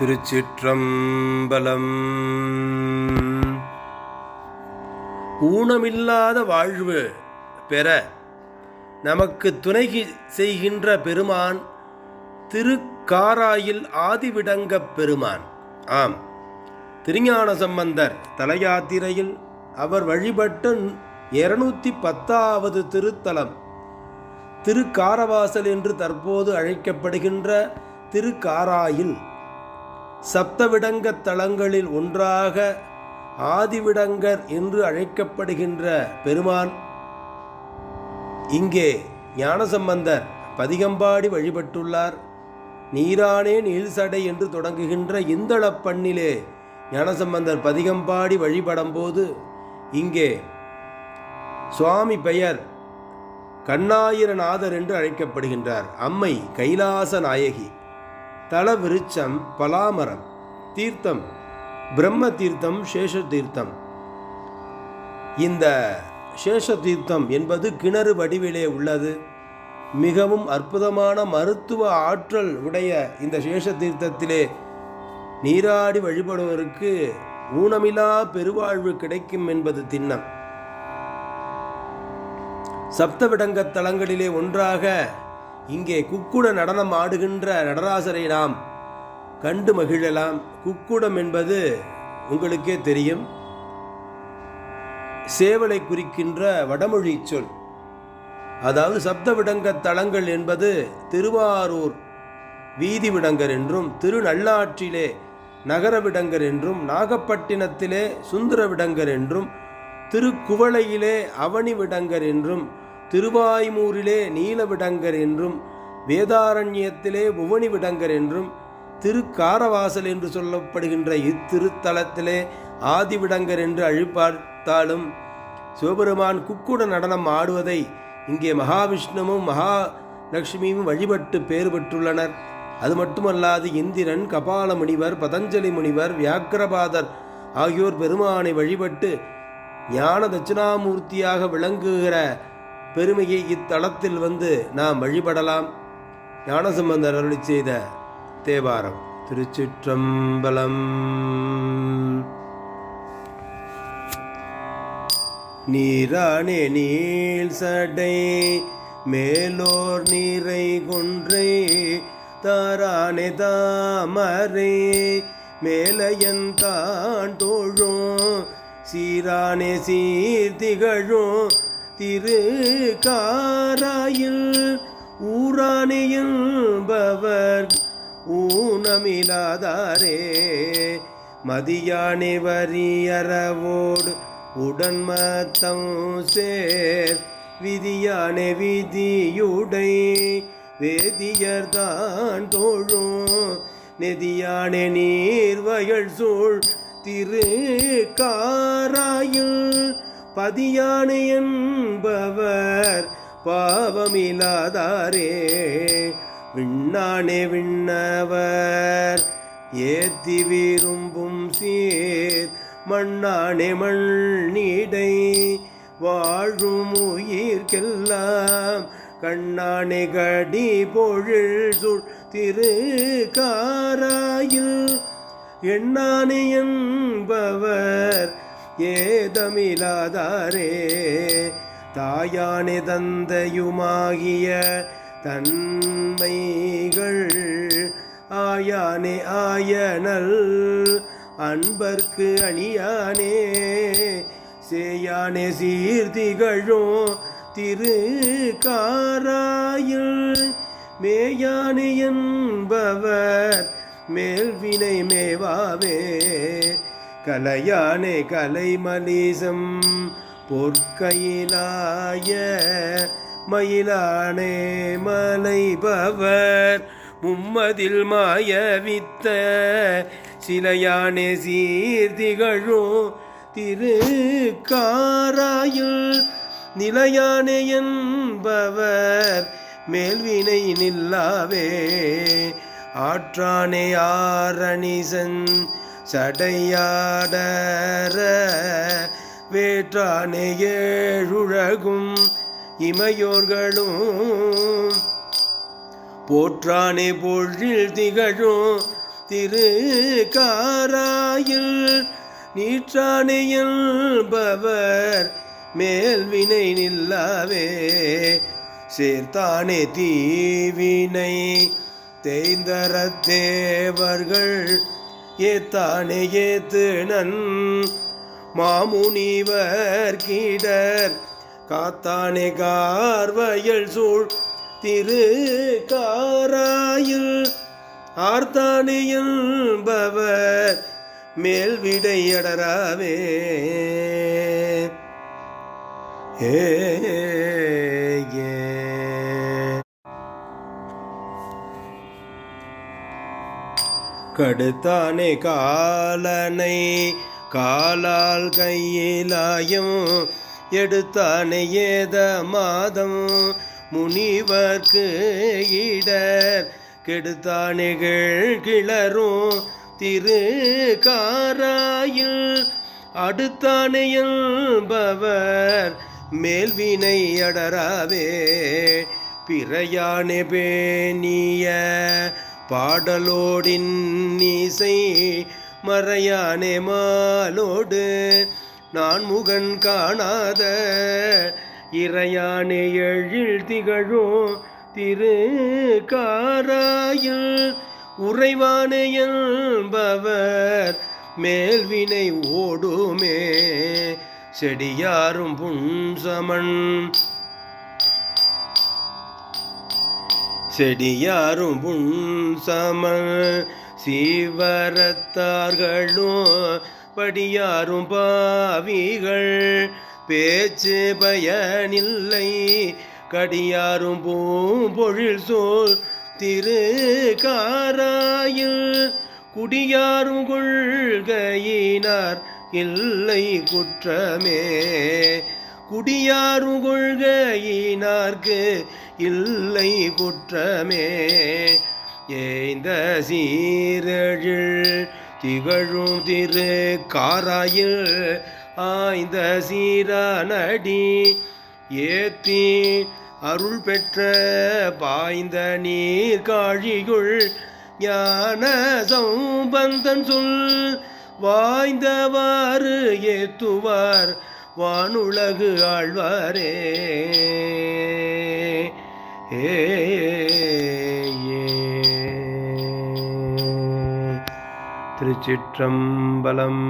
திருச்சிற்றம்பலம். ஊனமில்லாத வாழ்வு பெற நமக்கு துணை செய்கின்ற பெருமான் திருக்காராயில் ஆதிவிடங்கப் பெருமான். ஆம். திருஞான சம்பந்தர் தலையாத்திரையில் அவர் வழிபட்ட இருநூத்தி பத்தாவது திருத்தலம். திருக்காரவாசல் என்று தற்போது அழைக்கப்படுகின்ற திருக்காராயில் சப்தவிடங்கத் தலங்களில் ஒன்றாக ஆதிவிடங்கர் என்று அழைக்கப்படுகின்ற பெருமான். இங்கே ஞானசம்பந்தர் பதிகம்பாடி வழிபட்டுள்ளார். நீரானே நீள்சடை என்று தொடங்குகின்ற இந்தளப் பண்ணிலே ஞானசம்பந்தர் பதிகம்பாடி வழிபடும்போது இங்கே சுவாமி பெயர் கண்ணாயிரநாதர் என்று அழைக்கப்படுகின்றார். அம்மை கைலாச நாயகி தலவிருட்சம் பலாமரம் தீர்த்தம் பிரம்ம தீர்த்தம் சேஷ தீர்த்தம் இந்த சேஷ தீர்த்தம் என்பது கிணறு வடிவிலே உள்ளது. மிகவும் அற்புதமான மருத்துவ ஆற்றல் உடைய இந்த சேஷ தீர்த்தத்திலே நீராடி வழிபடுவதற்கு ஊனமிலா பெருவாழ்வு கிடைக்கும் என்பது திண்ணம். சப்தவிடங்க தலங்களிலே ஒன்றாக இங்கே குக்குட நடனம் ஆடுகின்ற நடராசரை நாம் கண்டு மகிழலாம். குக்குடம் என்பது உங்களுக்கே தெரியும். சேவலை குறிக்கின்ற வடமொழி சொல். அதாவது சப்தவிடங்க தலங்கள் என்பது திருவாரூர் வீதி விடங்கர் என்றும் திருநள்ளாற்றிலே நகர விடங்கர் என்றும் நாகப்பட்டினத்திலே சுந்தர விடங்கர் என்றும் திருக்குவளையிலே அவனி விடங்கர் என்றும் திருவாய்மூரிலே நீலவிடங்கர் என்றும் வேதாரண்யத்திலே புவனி விடங்கர் என்றும் திருக்காரவாசல் என்று சொல்லப்படுகின்ற இத்திருத்தலத்திலே ஆதிவிடங்கர் என்று அழிப்பார்த்தாலும் சிவபெருமான் குக்குட நடனம் ஆடுவதை இங்கே மகாவிஷ்ணுவும் மகாலட்சுமியும் வழிபட்டு பேர் பெற்றுள்ளனர். அது மட்டுமல்லாது இந்திரன் கபால முனிவர் பதஞ்சலி முனிவர் வியாக்கிரபாதர் ஆகியோர் பெருமானை வழிபட்டு ஞான தட்சிணாமூர்த்தியாக விளங்குகிற பெருமையை இத்தலத்தில் வந்து நாம் வழிபடலாம். ஞானசம்பந்தர் அருளி செய்த தேவாரம் திருச்சிற்றம்பலம். நீரானே நீள் சடை மேலோர் நீரை கொன்றை தாரானே தாமரை மேலையன் தான் தோழும் சீரானே சீர்திகழும் திரு காராயில் ஊரானே என்பவர் ஊனமிலாதாரே. மதியானி வரியறவோடு உடன் மத்தம் சேர் விதியானே விதியுடை வேதியர்தான் தோழும். நெதியானே நீர்வயல் சூழ் திரு காராயில் பதியானே என்பவர் பாவமில்லாதாரே. விண்ணானே விண்ணவர் ஏத்தி விரும்பும் சீர் மண்ணானே மண்ணீடை. வாழும் உயிர்க்கெல்லாம் கண்ணானே கடி பொழில் சுள் திரு காராயில் எண்ணானே என்பவர் ஏதமிலாதாரே. தாயானே தந்தையுமாகிய தன்மைகள் ஆயானே ஆயனல் அன்பர்க்கு அணியானே. சேயானே சீர்திகழும் திரு காராயில் மேயானே என்பவர் மேல்வினை மேவாவே. கலையானே கலைமலீசம். பொற்கையிலாய மயிலானே மலைபவர். மும்மதில் மாயவித்த சிலையானே சீர்திகழும் திரு காராயில் நிலையானே என்பவர் மேல்வினை நில்லாவே. ஆற்றானே ஆரணிசன் சடையாடற வேற்றானேழுழகும் இமையோர்களும். போற்றானே பொழில் திகழும் திரு காராயில் நீற்றானையல்பவர் மேல்வினை நில்லாவே சேர்த்தானே தீவினை. தேய்ந்தர தேவர்கள் ஏத்தானே ஏத்துணன் மாமுனிவர் கீடர் காத்தானே கார்வயல் சூழ் திரு காராயில் ஆர்த்தானே என்பவர் மேல் விடையடராவே ஏ. கடுத்தானே காலனை காலால் கையிலாயும் எடுத்தானே ஏத மாதம். முனிவர்க்கு இடர் கெடுத்தானைகள் கிளரும் திரு காராயில் அடுத்தானையல்பவர் மேல்வினை அடராவே பிறையானே பேணிய பாடலோடின் இசை மறையானே மாலோடு நான் முகன் காணாத இறையானே எழில் திகழும் திரு காராயில் உறைவானே என்பவர் மேல்வினை ஓடுமே செடியாரும் புன்சமன் செடியாரும் புன்சம சீவரத்தார்களும் படியாரும் பாவிகள். பேச்சு பயனில்லை. கடியாரும் பூம்பொழில் சோல் திரு காராயில் குடியாரும் கொள்கையினார் இல்லை குற்றமே. குடியாரும் கொள்கையினார்க்கு இல்லை குற்றமே. ஏந்த சீரழில் திகழும் திரு காராயில் ஆய்ந்த சீரானடி ஏத்தி அருள் பெற்ற பாய்ந்த நீர் காழியுள் ஞான சம்பந்தன் சொல் வாய்ந்தவாறு ஏத்துவார் வானுலகு ஆழ்வாரே. திருச்சிற்றம்பலம்